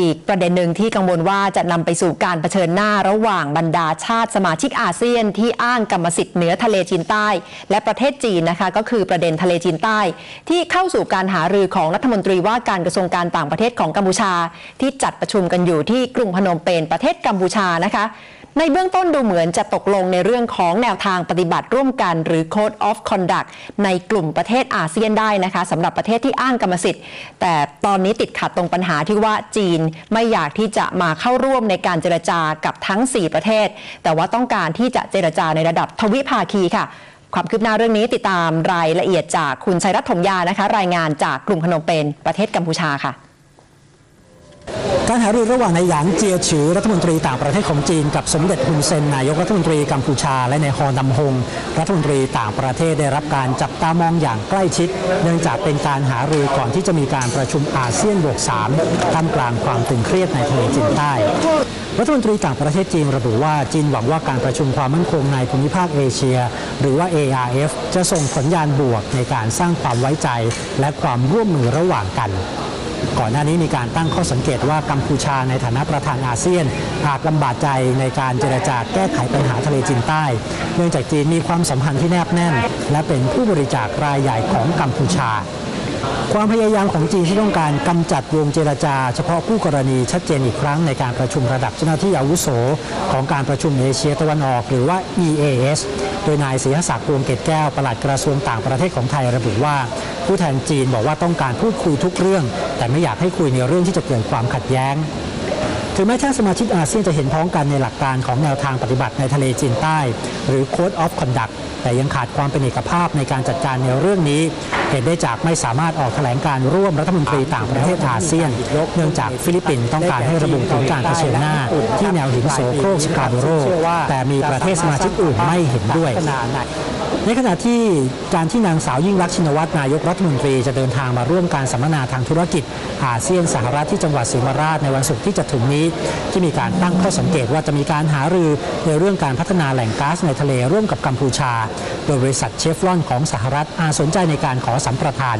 อีกประเด็นหนึ่งที่กังวลว่าจะนำไปสู่การเผชิญหน้าระหว่างบรรดาชาติสมาชิกอาเซียน ที่อ้างกรรมสิทธิ์เหนือทะเลจีนใต้ และประเทศจีนนะคะก็คือประเด็นทะเลจีนใต้ ที่เข้าสู่การหารือของรัฐมนตรีว่าการกระทรวงการต่างประเทศของกัมพูชา ที่จัดประชุมกันอยู่ที่กรุงพนมเปญประเทศกัมพูชานะคะ ในเบื้องต้นดูเหมือนจะตกลงในเรื่องของแนวทางปฏิบัติร่วมกัน หรือ Code of Conduct ในกลุ่มประเทศอาเซียนได้นะคะสำหรับประเทศที่อ้างกรรมสิทธิ์ แต่ตอนนี้ติดขัดตรงปัญหาที่ว่าจีนไม่อยากที่จะมาเข้าร่วมในการเจรจากับทั้ง 4 ประเทศ แต่ว่าต้องการที่จะเจรจาในระดับทวิภาคีค่ะความคืบหน้าเรื่องนี้ติดตามรายละเอียดจากคุณชัยรัตน์ถมยานะคะ รายงานจากกรุงพนมเปญประเทศกัมพูชาค่ะ การหารือระหว่างนายหยางเจียฉือรัฐมนตรีต่างประเทศของจีนกับสมเด็จฮุนเซนนายกรัฐมนตรีกัมพูชา และนายฮอนดำฮงรัฐมนตรีต่างประเทศได้รับการจับตามองอย่างใกล้ชิด เนื่องจากเป็นการหารือก่อนที่จะมีการประชุมอาเซียนบวก3ท่ามกลางความตึงเครียดในทะเลจีนใต้รัฐมนตรีต่างประเทศจีนระบุว่าจีนหวังว่าการประชุมความมั่นคงในภูมิภาคเอเชีย หรือว่า ARF จะส่งผลญาณบวกในการสร้างความไว้ใจ และความร่วมมือระหว่างกัน ก่อนหน้านี้มีการตั้งข้อสังเกตว่ากัมพูชาในฐานะประธานอาเซียน อาจลำบากใจในการเจรจาแก้ไขปัญหาทะเลจีนใต้ เนื่องจากจีนมีความสัมพันธ์ที่แนบแน่น และเป็นผู้บริจาครายใหญ่ของกัมพูชา ความพยายามของจีนที่ต้องการกำจัดวงเจรจา เฉพาะผู้กรณีชัดเจนอีกครั้งในการประชุมระดับเจ้าหน้าที่อาวุโส ของการประชุมเอเชียตะวันออก หรือว่า EAS โดยนายศรีหศักดิ์วงเกตแก้วปลัดกระทรวงต่างประเทศของไทยระบุว่า ผู้แทนจีนบอกว่าต้องการพูดคุยทุกเรื่อง แต่ไม่อยากให้คุยในเรื่องที่จะเกิดความขัดแย้งถึงแม้ชาติสมาชิกอาเซียนจะเห็นพ้องกันในหลักการของแนวทางปฏิบัติในทะเลจีนใต้ หรือ Code of Conduct แต่ยังขาดความเป็นเอกภาพในการจัดการในเรื่องนี้ เห็นได้จากไม่สามารถออกแถลงการร่วมรัฐมนตรีต่างประเทศอาเซียน เนื่องจากฟิลิปปินส์ต้องการให้ระบุถึงการเผชิญหน้า ที่แนวหินโสโครกสกาโดโรแต่มีประเทศสมาชิกอื่นไม่เห็นด้วย ในขณะที่การที่นางสาวยิ่งรักชินวัตรนายกรัฐมนตรีจะเดินทางมาร่วมการสัมมนาทางธุรกิจอาเซียนสหรัฐที่จังหวัดศรีมราชในวันศุกร์ที่จะถึงนี้ ที่มีการตั้งข้อสังเกตว่าจะมีการหารือในเรื่องการพัฒนาแหล่งก๊าซในทะเลร่วมกับกัมพูชา โดยบริษัทเชฟรอนของสหรัฐอาสนใจในการขอสัมปทาน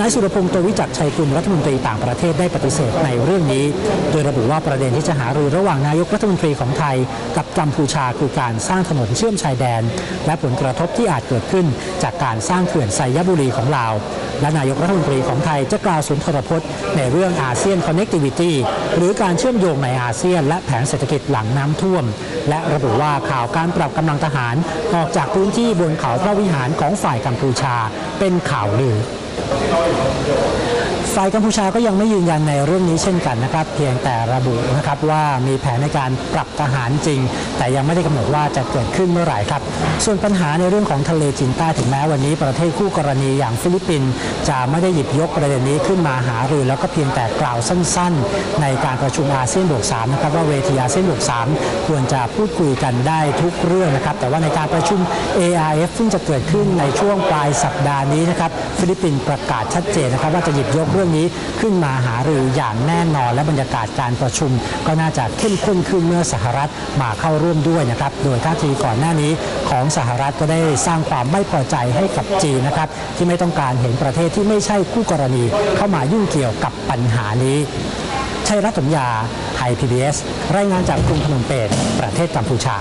นายสุรพงศ์โตวิจักชัยกุลรัฐมนตรีต่างประเทศได้ปฏิเสธในเรื่องนี้ โดยระบุว่าประเด็นที่จะหารือระหว่างนายกรัฐมนตรีของไทย กับกัมพูชาคือการสร้างถนนเชื่อมชายแดน และผลกระทบที่อาจเกิดขึ้น จากการสร้างเขื่อนไซยบุรีของลาว และนายกรัฐมนตรีของไทยจะกล่าวสุนทรพจน์ในเรื่องอาเซียน Connectivity หรือการเชื่อมโยงในอาเซียน และแผนเศรษฐกิจหลังน้ำท่วม และระบุว่าข่าวการปรับกำลังทหารออกจากพื้นที่บนเขาพระวิหารของฝ่ายกัมพูชา เป็นข่าวลือ ฝ่ายกัมพูชาก็ยังไม่ยืนยันในเรื่องนี้เช่นกันนะครับ เพียงแต่ระบุนะครับว่ามีแผนในการปรับทหารจริง แต่ยังไม่ได้กำหนดว่าจะเกิดขึ้นเมื่อไหร่ครับ ส่วนปัญหาในเรื่องของทะเลจีนใต้ถึงแม้วันนี้ประเทศคู่กรณีอย่างฟิลิปปินส์จะไม่ได้หยิบยกประเด็นนี้ขึ้นมาหารือ แล้วก็เพียงแต่กล่าวสั้น ๆ ในการประชุมอาเซียนบวก3นะครับว่าเวทีอาเซียนบวก3ควรจะพูดคุยกันได้ทุกเรื่องนะครับ แต่ว่าในการประชุม ARF ซึ่งจะเกิดขึ้นในช่วงปลายสัปดาห์นี้นะครับฟิลิปปินส์ประกาศชัดเจนนะครับว่าจะหยิบยกเรื่องื่องนี้ขึ้นมาหารืออย่างแน่นอน และบรรยากาศการประชุม ก็น่าจะเข้มข้นขึ้นเมื่อสหรัฐมาเข้าร่วมด้วยนะครับ โดยท่าทีก่อนหน้านี้ของสหรัฐก็ได้สร้างความไม่พอใจให้กับจีนนะครับ ที่ไม่ต้องการเห็นประเทศที่ไม่ใช่คู่กรณี เข้ามายุ่งเกี่ยวกับปัญหานี้ชัยรัตน์ถมยา ไทย PBS รายงานจากกรุงพนมเปญประเทศกัมพูชา